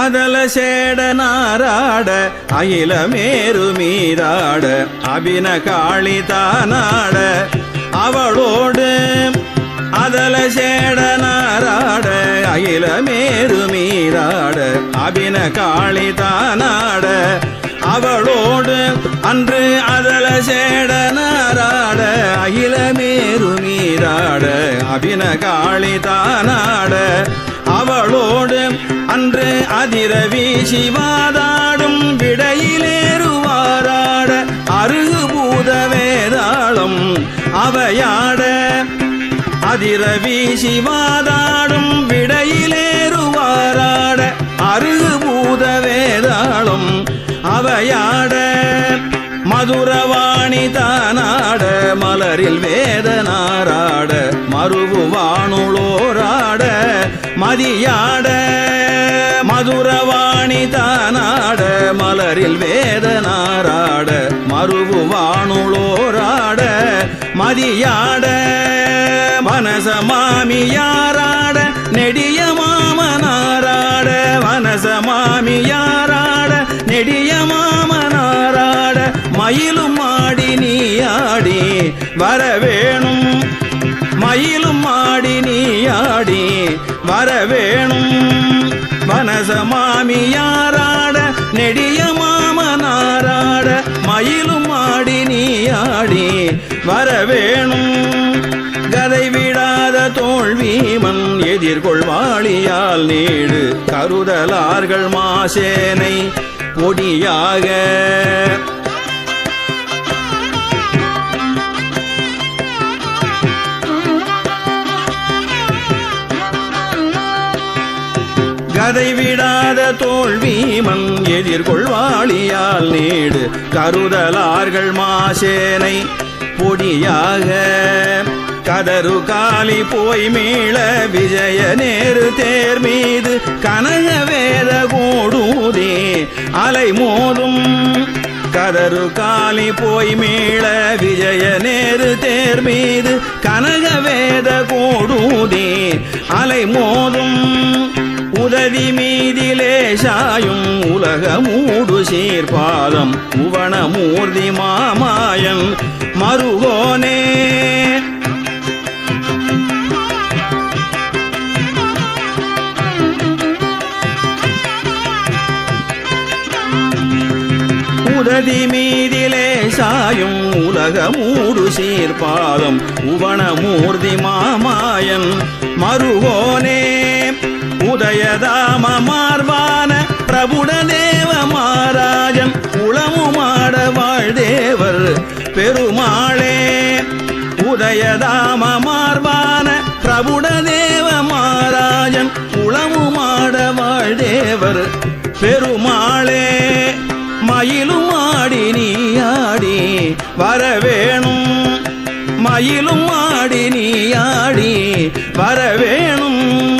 அதல சேட நாராட அகில மேரு மீதாட அபின காளி தானாட. அவளோடு அதல சேட நாராட அகில மேரு மீதாட அபின காளி தானாட. அவளோடு அன்று அதல சேட நாராட அகில மேரு மீதாட அபின காளி தானாட. அவளோடு அன்று அதிரவி சிவாதாடும் விடையிலேறுவாராட அருகு பூத வேதாளம் அவையாட. அதிரவி சிவாதாடும் விடையிலேறுவாராட அருகு பூத வேதாளம் அவையாட. மதுரவாணி தானாட மலரில் வேதனாராட மறுவு வானுளோராட மதியாட. மதுரவாணி தானாட மலரில் வேதனாராட மறுவு வானுளோராட மதியாட மனச மாமியாராட நெடிய மாமனாராட மனச மாமியாராட நெடிய மாமனாராட மயிலும் ஆடி நீ ஆடி வர வேணும். மயிலும் ஆடி நீ ஆடி வர வனச மாமியாராட நெடிய மாமனாராட மயிலும் ஆடி நீ ஆடி வரவேணும் கதை விடாத தோல்வீமன் எதிர்கொள்வாளியால் நீடு. கருதலார்கள் மாசேனை பொடியாக அதை விடாத தோல்வீமன் எதிர்கொள்வாளியால் நீடு. கருதலார்கள் மாசேனை பொடியாக. கதரு காலி போய் மீள விஜய நேரு தேர் மீது. கனக வேத கூடூதே அலை மோதும். கதரு காலி போய் மீள விஜய நேரு தேர் மீது. கனக வேத கூடூதே அலை மோதும். உதவி மீதிலே சாயும் உலக மூடு சீர்பாதம் உவன மூர்த்தி மாமாயன் மருகோனே. உதவி மீதிலே சாயும் உலக மூடு சீர்பாதம் உவன மூர்த்தி மாமாயன் மருகோனே. உதயதாம மார்பான பிரபுட தேவ மாராஜன் உளமுமாட வாழ்தேவர் பெருமாளே. உதயதாம மார்பான பிரபுட தேவ மாராஜன் உளமுமாட வாழ்தேவர் பெருமாளே. மயிலும் ஆடி நீ ஆடி வரவேணும். மயிலும் ஆடி நீ ஆடி வரவேணும்.